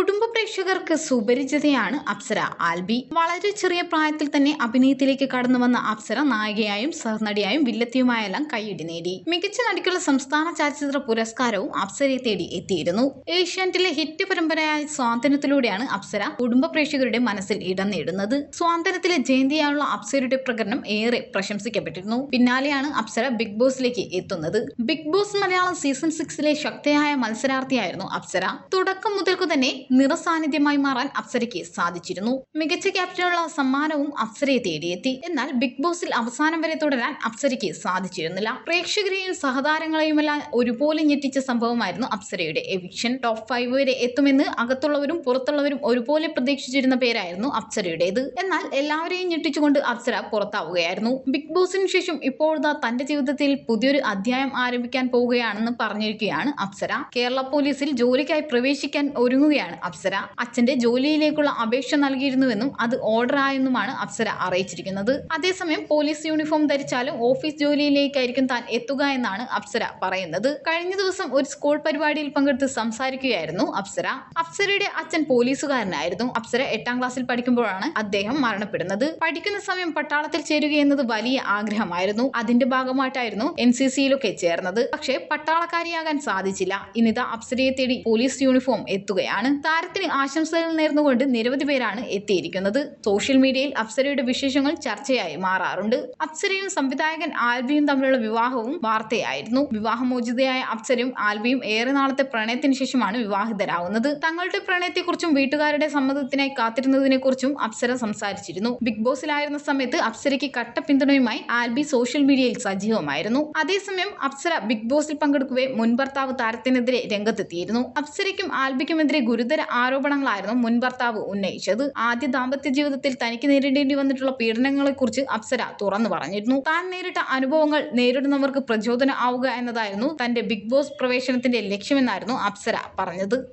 കുടുംബ പ്രേക്ഷകർക്ക് സുപരിചിതയാണ് അപ്സര. ആൽബി വളരെ ചെറിയ പ്രായത്തിൽ തന്നെ അഭിനയത്തിലേക്ക് കടന്നു വന്ന അപ്സര നായികയായും സഹനടിയായും വില്ലത്തിയുമായെല്ലാം കൈയിടി നേടി. മികച്ച നടിക്കുള്ള സംസ്ഥാന ചലച്ചിത്ര പുരസ്കാരവും അപ്സരയെ തേടി എത്തിയിരുന്നു. ഏഷ്യാനെറ്റിലെ ഹിറ്റ് പരമ്പരയായ സ്വാതന്ത്ര്യത്തിലൂടെയാണ് അപ്സര കുടുംബ പ്രേക്ഷകരുടെ മനസ്സിൽ ഇടം നേടുന്നത്. സ്വാതന്ത്ര്യത്തിലെ ജയന്തിയായുള്ള അപ്സരയുടെ പ്രകടനം ഏറെ പ്രശംസിക്കപ്പെട്ടിരുന്നു. പിന്നാലെയാണ് അപ്സര ബിഗ് ബോസിലേക്ക് എത്തുന്നത്. ബിഗ് ബോസ് മലയാളം സീസൺ സിക്സിലെ ശക്തയായ മത്സരാർത്ഥിയായിരുന്നു അപ്സര. തുടക്കം മുതൽക്കു തന്നെ നിറസാന്നിധ്യമായി മാറാൻ അപ്സരയ്ക്ക് സാധിച്ചിരുന്നു. മികച്ച ക്യാപ്റ്റനുള്ള സമ്മാനവും അപ്സരയെ തേടിയെത്തി. എന്നാൽ ബിഗ് ബോസിൽ അവസാനം വരെ തുടരാൻ അപ്സരയ്ക്ക് സാധിച്ചിരുന്നില്ല. പ്രേക്ഷകരെയും സഹതാരങ്ങളെയുമെല്ലാം ഒരുപോലെ ഞെട്ടിച്ച സംഭവമായിരുന്നു അപ്സരയുടെ എവിക്ഷൻ ടോപ്പ് ഫൈവ് വരെ എത്തുമെന്ന് അകത്തുള്ളവരും പുറത്തുള്ളവരും ഒരുപോലെ പ്രതീക്ഷിച്ചിരുന്ന പേരായിരുന്നു അപ്സരയുടേത്. എന്നാൽ എല്ലാവരെയും ഞെട്ടിച്ചുകൊണ്ട് അപ്സര പുറത്താവുകയായിരുന്നു. ബിഗ് ബോസിന് ശേഷം ഇപ്പോഴത്തെ തന്റെ ജീവിതത്തിൽ പുതിയൊരു അധ്യായം ആരംഭിക്കാൻ പോവുകയാണെന്ന് പറഞ്ഞിരിക്കുകയാണ് അപ്സര. കേരള പോലീസിൽ ജോലിക്കായി പ്രവേശിക്കാൻ ഒരുങ്ങുകയാണ് അപ്സര. അച്ഛന്റെ ജോലിയിലേക്കുള്ള അപേക്ഷ നൽകിയിരുന്നുവെന്നും അത് ഓർഡർ ആയെന്നുമാണ് അപ്സര അറിയിച്ചിരിക്കുന്നത്. അതേസമയം പോലീസ് യൂണിഫോം ധരിച്ചാലും ഓഫീസ് ജോലിയിലേക്കായിരിക്കും താൻ എത്തുക എന്നാണ് അപ്സര പറയുന്നത്. കഴിഞ്ഞ ദിവസം ഒരു സ്കൂൾ പരിപാടിയിൽ പങ്കെടുത്ത് സംസാരിക്കുകയായിരുന്നു അപ്സര. അപ്സരയുടെ അച്ഛൻ പോലീസുകാരനായിരുന്നു. അപ്സര എട്ടാം ക്ലാസ്സിൽ പഠിക്കുമ്പോഴാണ് അദ്ദേഹം മരണപ്പെടുന്നത്. പഠിക്കുന്ന സമയം പട്ടാളത്തിൽ ചേരുക എന്നത് വലിയ ആഗ്രഹമായിരുന്നു. അതിന്റെ ഭാഗമായിട്ടായിരുന്നു എൻ സി സിയിലൊക്കെ ചേർന്നത്. പക്ഷേ പട്ടാളക്കാരിയാകാൻ സാധിച്ചില്ല. ഇനിത അപ്സരയെ തേടി പോലീസ് യൂണിഫോം എത്തുകയാണ്. താരത്തിന് ആശംസകൾ നേർന്നുകൊണ്ട് നിരവധി പേരാണ് എത്തിയിരിക്കുന്നത്. സോഷ്യൽ മീഡിയയിൽ അപ്സരയുടെ വിശേഷങ്ങൾ ചർച്ചയായി മാറാറുണ്ട്. അപ്സരയും സംവിധായകൻ ആൽബിയും തമ്മിലുള്ള വിവാഹവും വാർത്തയായിരുന്നു. വിവാഹമോചിതയായ അപ്സരയും ആൽബിയും ഏറെ നാളത്തെ പ്രണയത്തിന് ശേഷമാണ് വിവാഹിതരാകുന്നത് തങ്ങളുടെ പ്രണയത്തെക്കുറിച്ചും വീട്ടുകാരുടെ സമ്മതത്തിനായി കാത്തിരുന്നതിനെക്കുറിച്ചും അപ്സര സംസാരിച്ചിരുന്നു. ബിഗ് ബോസിലായിരുന്ന സമയത്ത് അപ്സരയ്ക്ക് കട്ട പിന്തുണയുമായി ആൽബി സോഷ്യൽ മീഡിയയിൽ സജീവമായിരുന്നു. അതേസമയം അപ്സര ബിഗ് ബോസിൽ പങ്കെടുക്കവേ മുൻ ഭർത്താവ് താരത്തിനെതിരെ രംഗത്തെത്തിയിരുന്നു. അപ്സരയ്ക്കും ആൽബിക്കുമെതിരെ ഗുരുതര ആരോപണങ്ങളായിരുന്നു മുൻ ഭർത്താവ് ഉന്നയിച്ചത്. ആദ്യ ദാമ്പത്യ ജീവിതത്തിൽ തനിക്ക് നേരിടേണ്ടി വന്നിട്ടുള്ള പീഡനങ്ങളെ കുറിച്ച് അപ്സര തുറന്നു പറഞ്ഞിരുന്നു. താൻ നേരിട്ട അനുഭവങ്ങൾ നേരിടുന്നവർക്ക് പ്രചോദനം ആവുക എന്നതായിരുന്നു തന്റെ ബിഗ് ബോസ് പ്രവേശനത്തിന്റെ ലക്ഷ്യമെന്നായിരുന്നു അപ്സര പറഞ്ഞത്.